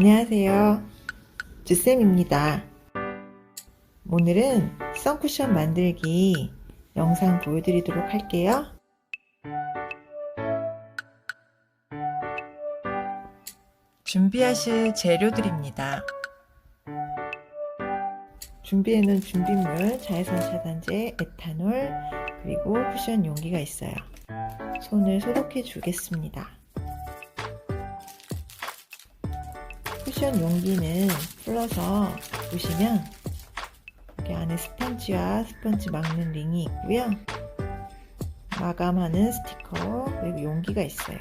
안녕하세요. 주쌤입니다. 오늘은 선쿠션 만들기 영상 보여드리도록 할게요. 준비하실 재료들입니다. 준비해놓은 준비물, 자외선 차단제, 에탄올, 그리고 쿠션 용기가 있어요. 손을 소독해 주겠습니다. 쿠션 용기는 풀어서 보시면 여기 안에 스펀지와 스펀지 막는 링이 있고요. 마감하는 스티커 그리고 용기가 있어요.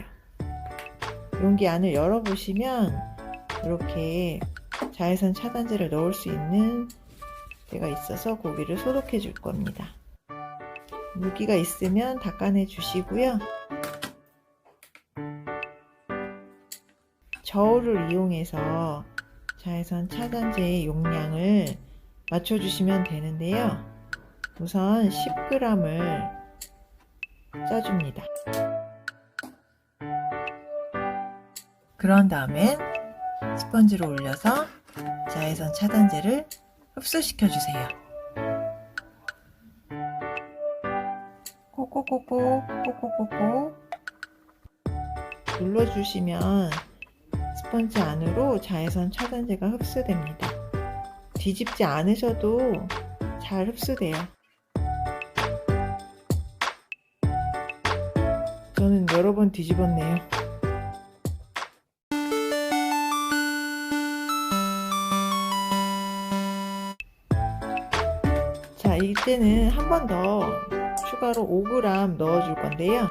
용기 안을 열어보시면 이렇게 자외선 차단제를 넣을 수 있는 데가 있어서 고기를 소독해 줄 겁니다. 물기가 있으면 닦아내 주시고요. 저울을 이용해서 자외선 차단제의 용량을 맞춰주시면 되는데요. 우선 10g을 짜줍니다. 그런 다음엔 스펀지로 올려서 자외선 차단제를 흡수시켜 주세요. 꼬꼬꼬꼬 꼬꼬꼬꼬 눌러주시면 스펀지 안으로 자외선 차단제가 흡수됩니다. 뒤집지 않으셔도 잘 흡수돼요. 저는 여러 번 뒤집었네요. 자, 이때는 한 번 더 추가로 5g 넣어줄 건데요.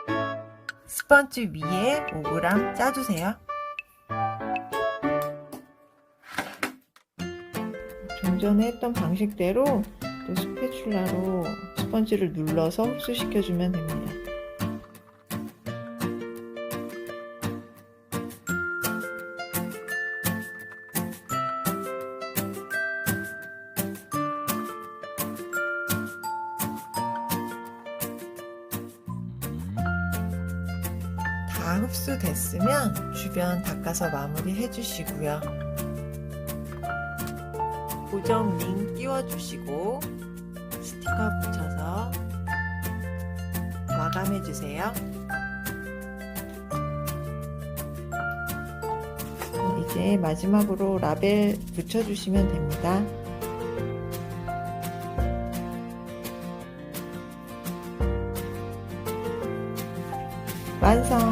스펀지 위에 5g 짜주세요. 좀 전에 했던 방식대로 또 스패츌라로 스펀지를 눌러서 흡수시켜주면 됩니다. 다 흡수됐으면 주변 닦아서 마무리 해주시고요. 고정 링 끼워주시고 스티커 붙여서 마감해주세요. 이제 마지막으로 라벨 붙여주시면 됩니다. 완성!